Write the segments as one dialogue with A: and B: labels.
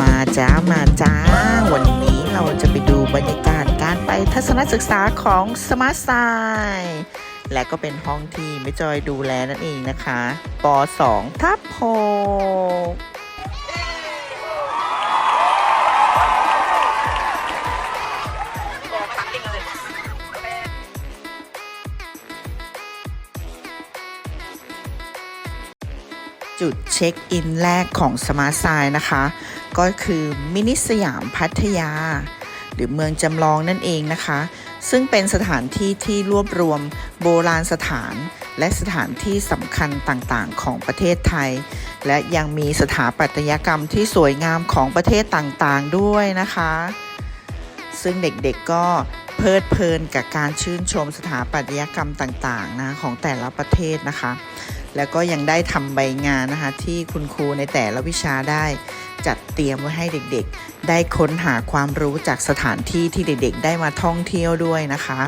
A: มาจ้ามาจ้า วันนี้เราจะไปดูบรรยากาศการไปทัศนศึกษาของสมาร์ทไซและก็เป็นห้องที่ไม่จอยดูแลนั่นเองนะคะป .2 ทับ6 จุดเช็คอินแรกของสมาร์ทไซนะคะ ก็คือมินิสยามพัทยา หรือเมืองจำลองนั่นเองนะคะ ซึ่งเป็นสถานที่ที่รวบรวมโบราณสถาน และสถานที่สำคัญต่างๆ ของประเทศไทย และยังมีสถาปัตยกรรมที่สวยงามของประเทศต่างๆด้วยนะคะ ซึ่งเด็กๆก็เพลิดเพลินกับการชื่นชมสถาปัตยกรรมต่างๆนะของแต่ละประเทศนะคะ แล้วก็ยังได้ทำใบงานนะคะ ที่คุณครูในแต่ละวิชาได้ จัดเตรียมไว้ให้เด็กๆ ได้ค้นหาความรู้จากสถานที่ที่เด็กๆ ได้มาท่องเที่ยวด้วยนะคะ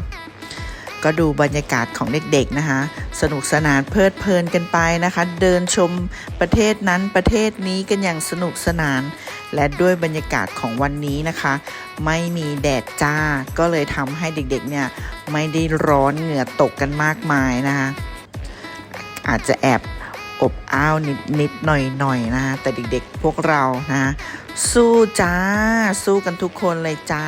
A: ก็ดูบรรยากาศของเด็กๆนะคะ สนุกสนานเพลิดเพลินกันไปนะคะ เดินชมประเทศนั้นประเทศนี้กันอย่างสนุกสนาน และด้วยบรรยากาศของวันนี้นะคะ ไม่มีแดดจ้าก็เลยทำให้เด็กๆเนี่ยไม่ได้ร้อนเหงื่อตกกันมากมายนะคะ อาจจะแอบอบอ้าวนิดนิดหน่อยหน่อยนะแต่เด็กๆพวกเรานะสู้จ้า สู้กันทุกคนเลยจ้า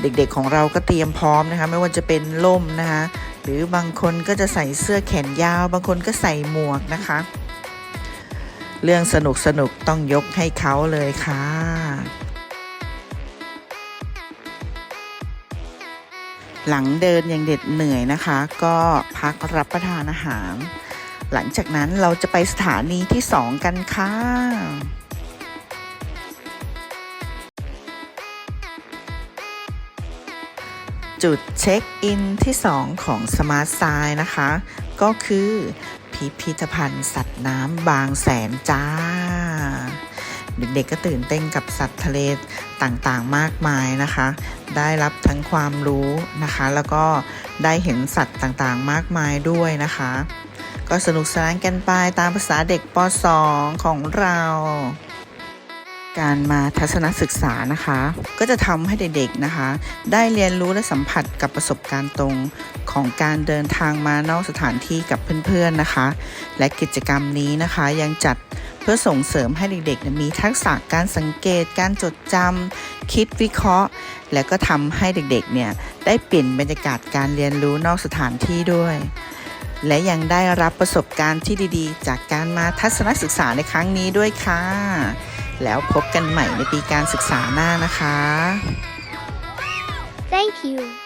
A: เด็กๆของเราก็เตรียมพร้อมนะคะ ไม่ว่าจะเป็นล่มนะคะหรือบางคนก็จะใส่เสื้อแขนยาว บางคนก็ใส่หมวกนะคะ เรื่องสนุกสนุกต้องยกให้เขาเลยค่ะ หลังเดินอย่างเด็ดเหนื่อยนะคะ ก็พักรับประทานอาหาร หลังจากนั้นเราจะไปสถานีที่ 2 กันค่ะจุดเช็คอินที่ 2 ของสมาร์ทไซนะคะ ก็คือพิพิธภัณฑ์สัตว์น้ำบางแสนจ้า เด็กๆก็ตื่นเต้นกับสัตว์ทะเลต่างๆมากมายนะคะ ได้รับทั้งความรู้นะคะ แล้วก็ได้เห็นสัตว์ต่างๆมากมายด้วยนะคะ ก็สนุกสนานกันไปตามภาษาเด็กป .2 ของเรา การมาทัศนศึกษานะคะ ก็จะทำให้เด็กๆนะคะ ได้เรียนรู้และสัมผัสกับประสบการณ์ตรงของการเดินทางมานอกสถานที่กับเพื่อนๆนะคะ และกิจกรรมนี้นะคะยังจัด พื่อส่งเสริมให้เด็กๆมีทักษะการสังเกต การจดจำคิดวิเคราะห์ และก็ทำให้เด็กๆเนี่ยได้เปลี่ยนบรรยากาศการเรียนรู้นอกสถานที่ด้วย และยังได้รับประสบการณ์ที่ดีๆ จากการมาทัศนศึกษาในครั้งนี้ด้วยค่ะ แล้วพบกันใหม่ในปีการศึกษาหน้านะคะ
B: Thank you.